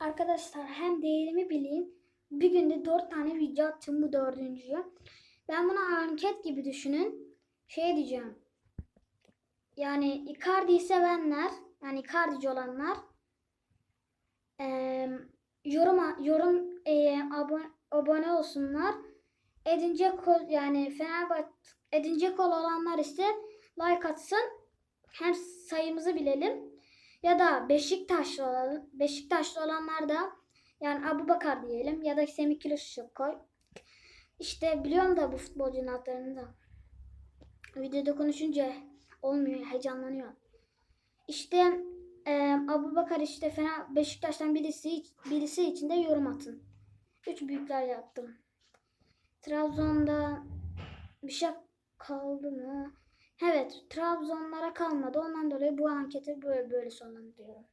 Arkadaşlar hem değerimi bileyim. Bir günde dört tane video attım bu dördüncüyü. Ben bunu anket gibi düşünün. Şey diyeceğim. Yani Icardi'yi sevenler, yani Icardi'ci olanlar eee yorum yorum eee, abone, abone olsunlar. Edin Dzeko yani Fenerbahçe Edin Dzeko olanlar ise like atsın. Hem sayımızı bilelim. Ya da Beşiktaşlı olalım. Beşiktaşlı olanlar da yani Abu Bakar diyelim ya da Semih Kılıçdaroğlu koy. İşte biliyorum da bu futbolcunun adlarını da. Videoda konuşunca olmuyor, heyecanlanıyor. İşte e, Abu Bakar işte Fener Beşiktaş'tan birisi birisi için de yorum atın. Üç büyükler yaptım. Trabzon'da bir şey kaldı mı? Evet, Trabzonlara kalmadı. Ondan dolayı bu anketi böyle böyle sonlandırıyorum.